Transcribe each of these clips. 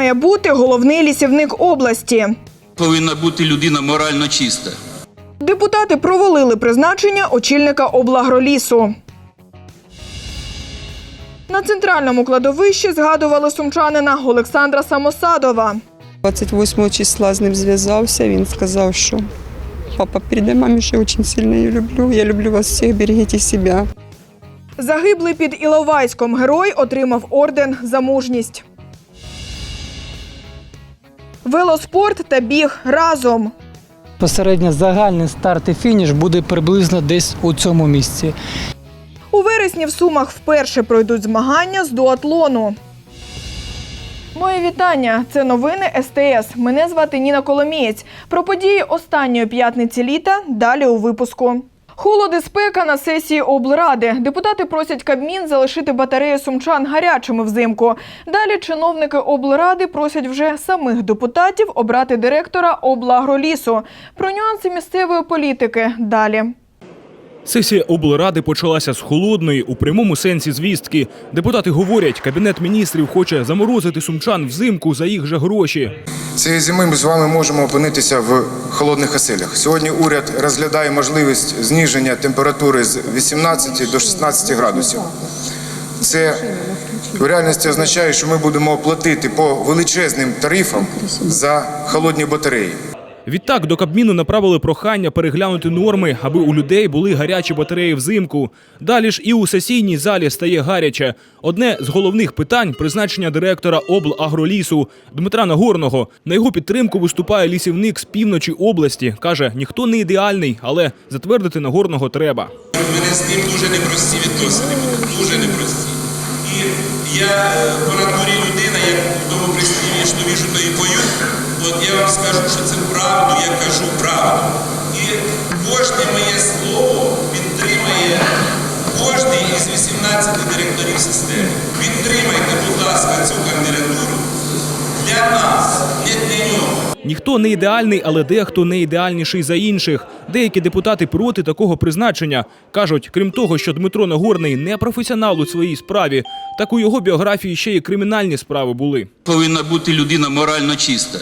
Має бути головний лісівник області? Повинна бути людина морально чиста. Депутати провалили призначення очільника облагролісу. На центральному кладовищі згадували сумчанина Олександра Самосадова. 28 числа з ним зв'язався. Він сказав, що папа, передай мамі, що я дуже сильно її люблю. Я люблю вас всіх, берегіть себе. Загиблий під Іловайськом герой отримав орден за мужність. Велоспорт та біг разом. Посередньо загальний старт і фініш буде приблизно десь у цьому місці. У вересні в Сумах вперше пройдуть змагання з дуатлону. Моє вітання. Це новини СТС. Мене звати Ніна Коломієць. Про події останньої п'ятниці літа далі у випуску. Холод і спека на сесії облради. Депутати просять Кабмін залишити батареї сумчан гарячими взимку. Далі чиновники облради просять вже самих депутатів обрати директора облагролісу. Про нюанси місцевої політики далі. Сесія облради почалася з холодної у прямому сенсі звістки. Депутати говорять, кабінет міністрів хоче заморозити сумчан взимку за їх же гроші. Цієї зими ми з вами можемо опинитися в холодних оселях. Сьогодні уряд розглядає можливість зниження температури з 18 до 16 градусів. Це в реальності означає, що ми будемо платити по величезним тарифам за холодні батареї. Відтак до Кабміну направили прохання переглянути норми, аби у людей були гарячі батареї взимку. Далі ж і у сесійній залі стає гаряче. Одне з головних питань призначення директора облагролісу Дмитра Нагорного. На його підтримку виступає лісівник з півночі області. каже, ніхто не ідеальний, але затвердити Нагорного треба. У мене з ним дуже непрості відносини дуже непрості. І я е, по натурі людина, як в тому прислів'ї, що віжу, то і пою. От я вам скажу, що це правду, я кажу правду. І кожне моє слово підтримає кожний із 18 директорів системи. Підтримайте, будь ласка, цю кандидатуру для нас, не для нього. Ніхто не ідеальний, але дехто не ідеальніший за інших. Деякі депутати проти такого призначення кажуть, крім того, що Дмитро Нагорний не професіонал у своїй справі, так у його біографії ще й кримінальні справи були. Повинна бути людина морально чиста.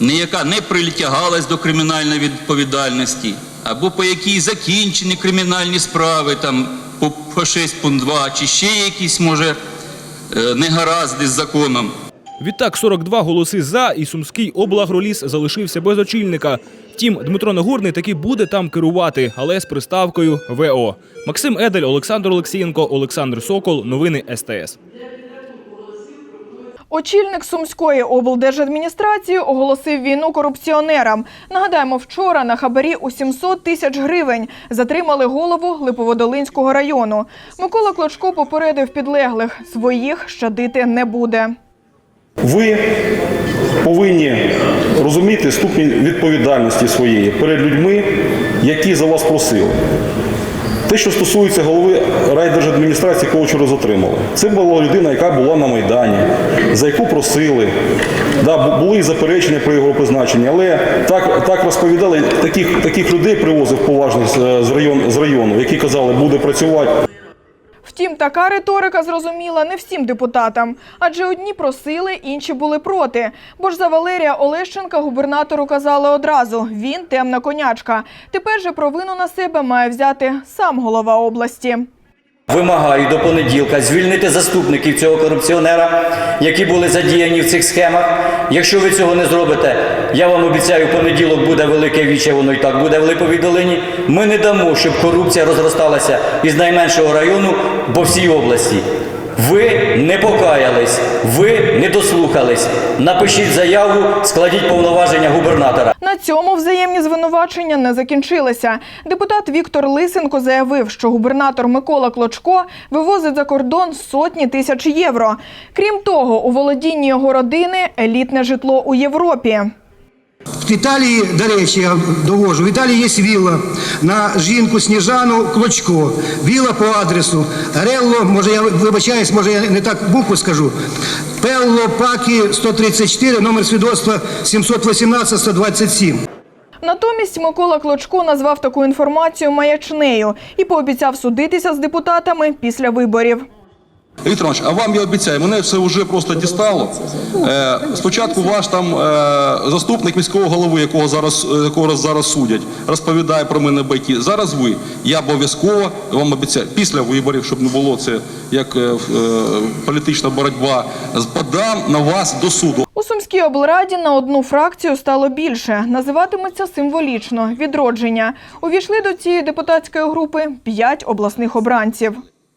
Ніяка не притягалась до кримінальної відповідальності, або по якій закінчені кримінальні справи, там по, по 6 пункт 2, чи ще якісь, може, е, негаразди з законом. Відтак 42 голоси за, і сумський облагроліс залишився без очільника. Втім, Дмитро Нагорний таки буде там керувати, але з приставкою ВО. Максим Едель, Олександр Олексієнко, Олександр Сокол. Новини СТС. Очільник Сумської облдержадміністрації оголосив війну корупціонерам. Нагадаємо, вчора на хабарі у 700 тисяч гривень затримали голову Липоводолинського району. Микола Клочко попередив підлеглих своїх щадити не буде. Ви повинні розуміти ступінь відповідальності своєї перед людьми, які за вас просили. Те, що стосується голови райдержадміністрації, якого вчора затримали, це була людина, яка була на Майдані, за яку просили. Да, були і заперечення про його призначення, але так, так розповідали, таких, таких людей привозив поважних з, район, з району, які казали, буде працювати. Втім, така риторика зрозуміла не всім депутатам, адже одні просили, інші були проти. Бо ж за Валерія Олещенка губернатору казали одразу: він темна конячка. Тепер же провину на себе має взяти сам голова області. Вимагаю до понеділка звільнити заступників цього корупціонера, які були задіяні в цих схемах. Якщо ви цього не зробите, я вам обіцяю, в понеділок буде велике віче, воно і так буде в Липовій долині. Ми не дамо, щоб корупція розросталася із найменшого району по всій області. Ви не покаялись, ви не дослухались. Напишіть заяву, складіть повноваження губернатора. На цьому взаємні звинувачення не закінчилися. Депутат Віктор Лисенко заявив, що губернатор Микола Клочко вивозить за кордон сотні тисяч євро. Крім того, у володінні його родини елітне житло у Європі. В Італії, до речі, я довожу, в Італії є вілла на жінку Сніжану Клочко. Вілла по адресу Релло, може я вибачаюсь, може я не так букву скажу. Пелло Пакі 134, номер свідоцтва 718-127. Натомість Микола Клочко назвав таку інформацію маячнею і пообіцяв судитися з депутатами після виборів. Віктор Іванович, а вам я обіцяю, мене це вже просто дістало. Е, спочатку ваш там е, заступник міського голови, якого зараз, е, якого зараз судять, розповідає про мене байки. Зараз ви. Я обов'язково вам обіцяю, після виборів, щоб не було це як е, е, політична боротьба, подам на вас до суду. У Сумській облраді на одну фракцію стало більше. Називатиметься символічно відродження. Увійшли до цієї депутатської групи п'ять обласних обранців.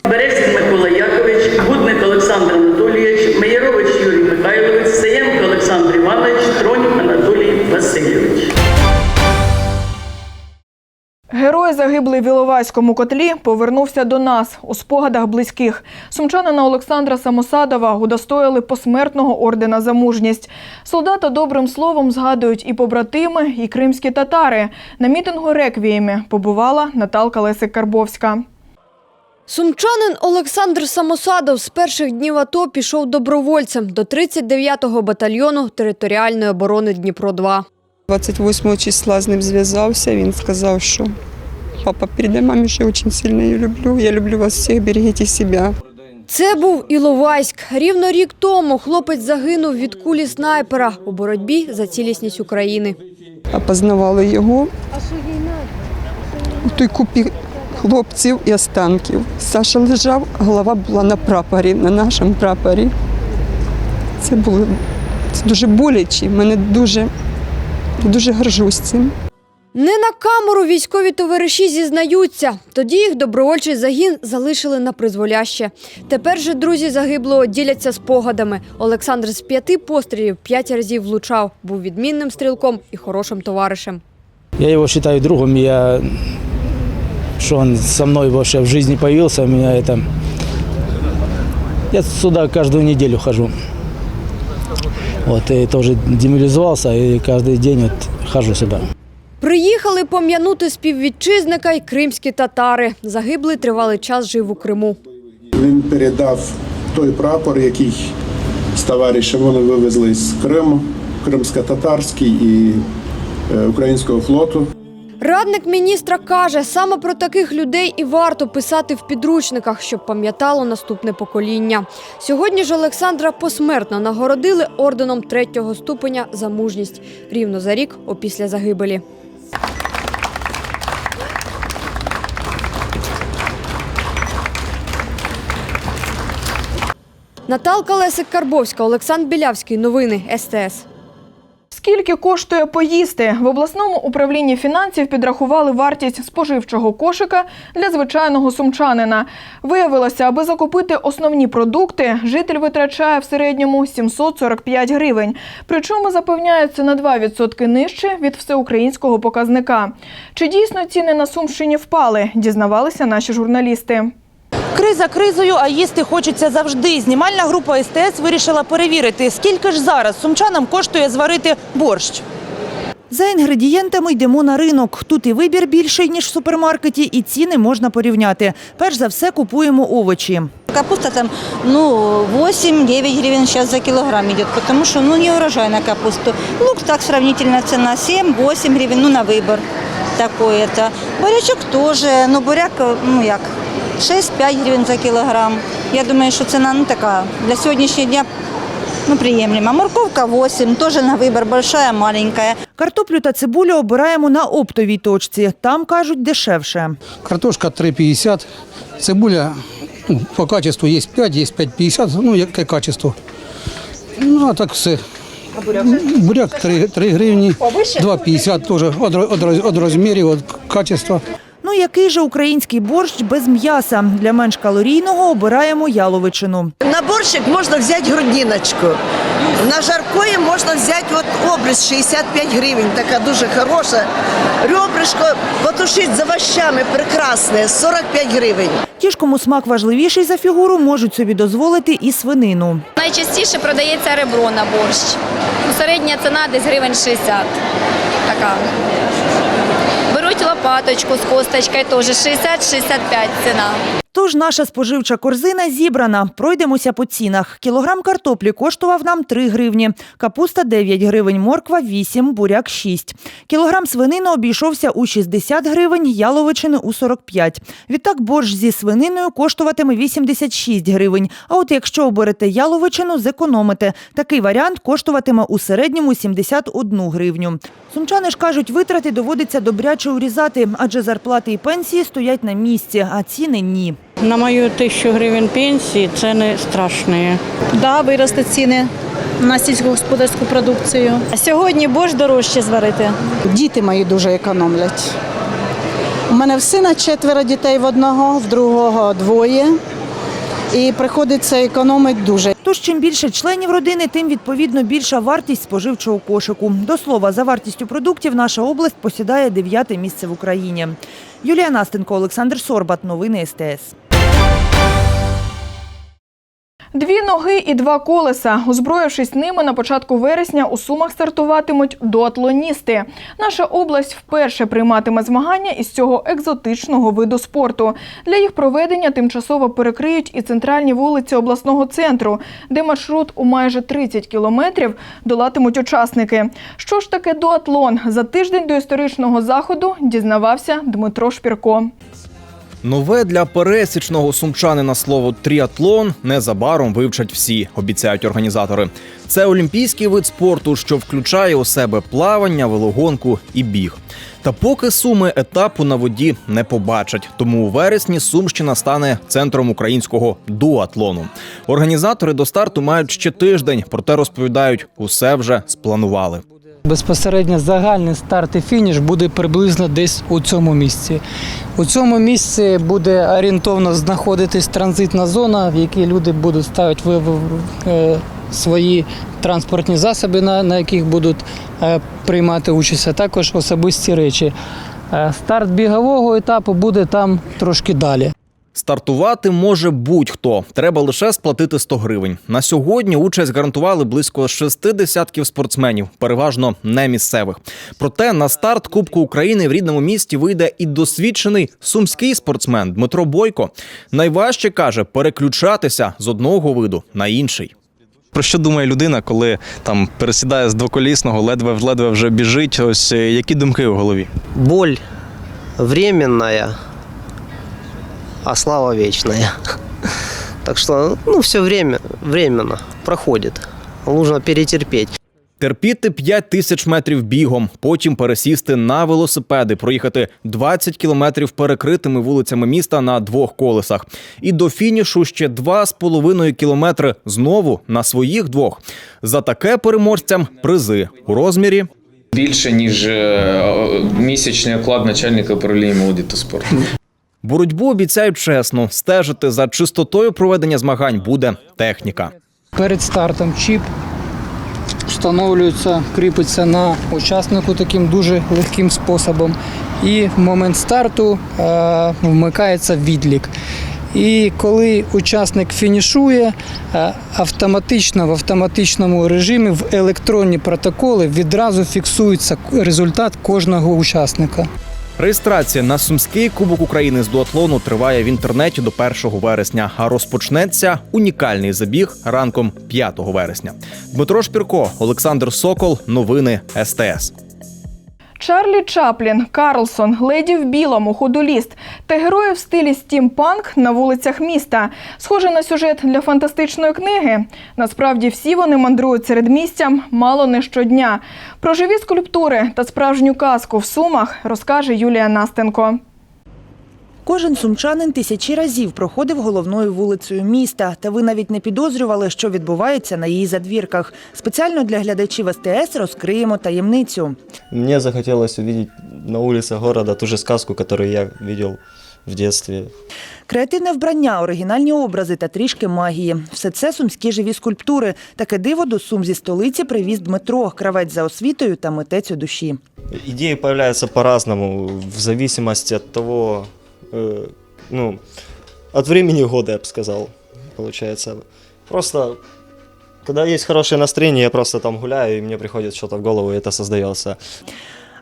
Березін Микола Якович, Гудник Олександр Анатолійович, Меєрович Юрій Михайлович, Саєнко Олександр Іванович, Тронь Анатолій Васильович. Герой, загиблий в Іловайському котлі, повернувся до нас у спогадах близьких. Сумчанина Олександра Самосадова удостоїли посмертного ордена за мужність. Солдата добрим словом згадують і побратими, і кримські татари. На мітингу реквіємі побувала Наталка Лесик-Карбовська. Сумчанин Олександр Самосадов з перших днів АТО пішов добровольцем до 39-го батальйону територіальної оборони Дніпро-2. 28 числа з ним зв'язався, він сказав, що папа, передай мамі, що я дуже сильно її люблю. Я люблю вас всіх, берегіть себе. Це був Іловайськ. Рівно рік тому хлопець загинув від кулі снайпера у боротьбі за цілісність України. Опознавали його у той купі хлопців і останків. Саша лежав, голова була на прапорі, на нашому прапорі. Це було це дуже боляче. Мене дуже, дуже горжусь цим. Не на камеру військові товариші зізнаються. Тоді їх добровольчий загін залишили на призволяще. Тепер же друзі загиблого діляться спогадами. Олександр з п'яти пострілів п'ять разів влучав, був відмінним стрілком і хорошим товаришем. Я его считаю другом, я, что он со мной вообще в жизни появился, меня это... Я сюда каждую неделю хожу. Вот, и тоже демобилизовался, и каждый день вот хожу сюда. Приїхали пом'янути співвітчизника й кримські татари. Загиблий тривалий час жив у Криму. Він передав той прапор, який з товаришем вони вивезли з Криму, кримсько-татарський і е, українського флоту. Радник міністра каже, саме про таких людей і варто писати в підручниках, щоб пам'ятало наступне покоління. Сьогодні ж Олександра посмертно нагородили орденом третього ступеня за мужність рівно за рік опісля загибелі. Наталка Лесик Карбовська, Олександр Білявський. Новини СТС. Скільки коштує поїсти? В обласному управлінні фінансів підрахували вартість споживчого кошика для звичайного сумчанина. Виявилося, аби закупити основні продукти, житель витрачає в середньому 745 гривень. Причому запевняється на 2% нижче від всеукраїнського показника. Чи дійсно ціни на Сумщині впали? Дізнавалися наші журналісти. Криза кризою, а їсти хочеться завжди. Знімальна група СТС вирішила перевірити, скільки ж зараз сумчанам коштує зварити борщ. За інгредієнтами йдемо на ринок. Тут і вибір більший, ніж в супермаркеті, і ціни можна порівняти. Перш за все купуємо овочі. Капуста там, ну, 8-9 гривен сейчас за килограмм идет, потому что, ну, не урожай на капусту. Лук так сравнительно цена 7-8 гривен, ну, на выбор такой это. Бурячок тоже, ну, буряк, ну, як, 6-5 гривен за килограмм. Я думаю, що ціна, ну, така, для сьогоднішнього дня, ну, приемлема. Морковка 8, тоже на выбор, большая, маленькая. Картоплю та цибулю обираємо на оптовій точці. Там, кажуть, дешевше. Картошка 3,50, цибуля ну, по качеству є 5, є 5,50, ну яке качество. Ну, а так все. А буряк? Буряк 3, 3 гривні, 2,50 теж від розмірів, від качества. Ну, який же український борщ без м'яса? Для менш калорійного обираємо яловичину. На борщик можна взяти грудиночку. На жаркое можна взяти от обріз 65 гривень, така дуже хороша. Ребрышко потушить з овощами прекрасне, 45 гривень. Ті ж, кому смак важливіший за фігуру, можуть собі дозволити і свинину. Найчастіше продається ребро на борщ. Ну, Середня ціна десь гривень 60. Така. Лопаточку з косточкою, теж 60-65 ціна. Тож наша споживча корзина зібрана. Пройдемося по цінах. Кілограм картоплі коштував нам 3 гривні, капуста 9 гривень, морква 8, буряк 6. Кілограм свинини обійшовся у 60 гривень, яловичини у 45. Відтак борщ зі свининою коштуватиме 86 гривень. А от якщо оберете яловичину, зекономите. Такий варіант коштуватиме у середньому 71 гривню. Сумчани ж кажуть, витрати доводиться добряче урізати, адже зарплати і пенсії стоять на місці, а ціни ні. На мою тисячу гривень пенсії це не страшне. Да, виросте ціни на сільськогосподарську продукцію. А сьогодні борщ дорожче зварити. Діти мої дуже економлять. У мене в сина четверо дітей в одного, в другого двоє. І приходиться економити дуже. Тож чим більше членів родини, тим відповідно більша вартість споживчого кошику. До слова, за вартістю продуктів наша область посідає дев'яте місце в Україні. Юлія Настенко, Олександр Сорбат. Новини СТС. Дві ноги і два колеса. Озброївшись ними, на початку вересня у Сумах стартуватимуть дуатлоністи. Наша область вперше прийматиме змагання із цього екзотичного виду спорту. Для їх проведення тимчасово перекриють і центральні вулиці обласного центру, де маршрут у майже 30 кілометрів долатимуть учасники. Що ж таке дуатлон? За тиждень до історичного заходу дізнавався Дмитро Шпірко. Нове для пересічного сумчанина слово тріатлон незабаром вивчать всі, обіцяють організатори. Це олімпійський вид спорту, що включає у себе плавання, велогонку і біг. Та поки суми етапу на воді не побачать, тому у вересні Сумщина стане центром українського дуатлону. Організатори до старту мають ще тиждень, проте розповідають, усе вже спланували. Безпосередньо загальний старт і фініш буде приблизно десь у цьому місці. У цьому місці буде орієнтовно знаходитись транзитна зона, в якій люди будуть ставити ви- ви- е, свої транспортні засоби, на, на яких будуть е, приймати участь, а також особисті речі. Е, Старт бігового етапу буде там трошки далі. Стартувати може будь-хто. Треба лише сплатити 100 гривень. На сьогодні участь гарантували близько шести десятків спортсменів, переважно не місцевих. Проте на старт Кубку України в рідному місті вийде і досвідчений сумський спортсмен Дмитро Бойко. Найважче каже переключатися з одного виду на інший. Про що думає людина, коли там пересідає з двоколісного, ледве-ледве вже біжить? Ось е, які думки у голові? Боль временная, а слава вечная. Так что, ну, все время, временно проходит. Нужно перетерпеть. Терпіти 5 тисяч метрів бігом, потім пересісти на велосипеди, проїхати 20 кілометрів перекритими вулицями міста на двох колесах. І до фінішу ще 2,5 кілометри знову на своїх двох. За таке переможцям призи у розмірі Більше ніж е, місячний оклад начальника управління молоді та спорту. Боротьбу обіцяють чесно. Стежити за чистотою проведення змагань буде техніка. Перед стартом чіп встановлюється, кріпиться на учаснику таким дуже легким способом. І в момент старту е, вмикається відлік. І коли учасник фінішує, е, автоматично в автоматичному режимі в електронні протоколи відразу фіксується результат кожного учасника. Реєстрація на сумський кубок України з дуатлону триває в інтернеті до 1 вересня, а розпочнеться унікальний забіг ранком 5 вересня. Дмитро Шпірко, Олександр Сокол. Новини СТС. Чарлі Чаплін, Карлсон, леді в білому, худоліст та герої в стилі стімпанк на вулицях міста. Схоже на сюжет для фантастичної книги. Насправді всі вони мандрують серед містям мало не щодня. Про живі скульптури та справжню казку в сумах розкаже Юлія Настенко. Кожен сумчанин тисячі разів проходив головною вулицею міста, та ви навіть не підозрювали, що відбувається на її задвірках. Спеціально для глядачів СТС розкриємо таємницю. Мне захотелось увидеть на улице города ту же сказку, которую я видел в детстве. Креативне вбрання, оригінальні образи та трішки магії. Все це сумські живі скульптури. Таке диво до сум зі столиці привіз Дмитро, кравець за освітою та митець у душі. Идеи появляются по-разному, в зависимости от того, э, ну, от времени года, я бы сказал, получается. Просто, когда есть хорошее настроение, я просто там гуляю, и мне приходит что-то в голову, и это создается.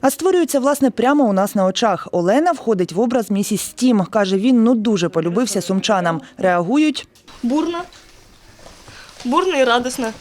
А створюється, власне, прямо у нас на очах. Олена входить в образ місіс Стім. Каже, він ну дуже полюбився сумчанам. Реагують. бурно, бурно и радостно.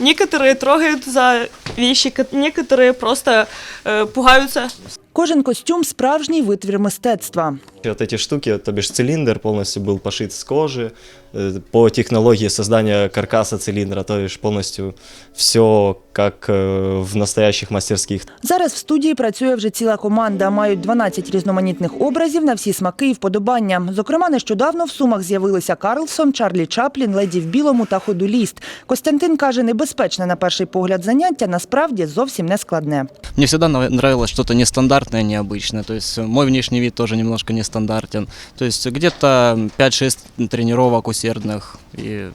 Некоторые трогают за вещи, ко- некоторые просто э, пугаются. Кожен костюм справжній витвір мистецтва. Вот эти штуки, то бишь цилиндр полностью был пошит с кожи, э, по технологии создания каркаса цилиндра, то бишь полностью все как э, в настоящих мастерских. Зараз в студії працює вже ціла команда. Мають 12 різноманітних образів на всі смаки і вподобання. Зокрема, нещодавно в сумах з'явилися Карлсон, Чарлі Чаплін, леді в білому та ходуліст. Костянтин каже, небезпечне на перший погляд заняття насправді зовсім не складне. Мне всегда нрав- нравилось что-то нестандартное, необычное. То есть мой внешний вид тоже немножко нестандартен. То есть где-то 5-6 тренировок усердных. И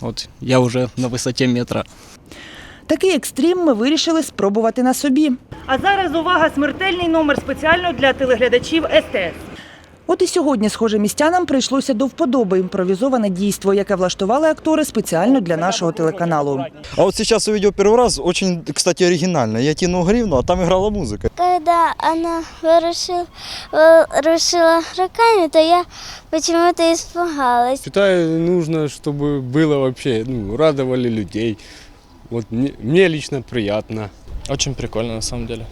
вот я уже на высоте метра. Такий екстрім ми вирішили спробувати на собі. А зараз увага, смертельний номер спеціально для телеглядачів СТС. От і сьогодні, схоже, містянам прийшлося до вподоби імпровізоване дійство, яке влаштували актори спеціально для нашого телеканалу. А вот сейчас увидел первый раз, очень, кстати, оригинально. Я кинул гривну, а там играла музыка. Когда она вырушила, вырушила руками, то я почему-то испугалась. Считаю, нужно, чтобы было вообще, ну, радовали людей. Вот мне, мне лично приятно. Очень прикольно на самом деле.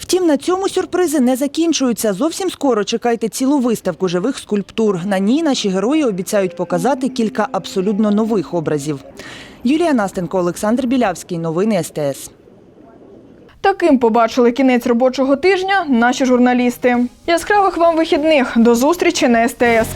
Втім, на цьому сюрпризи не закінчуються. Зовсім скоро чекайте цілу виставку живих скульптур. На ній наші герої обіцяють показати кілька абсолютно нових образів. Юлія Настенко, Олександр Білявський. Новини СТС. Таким побачили кінець робочого тижня наші журналісти. Яскравих вам вихідних. До зустрічі на СТС.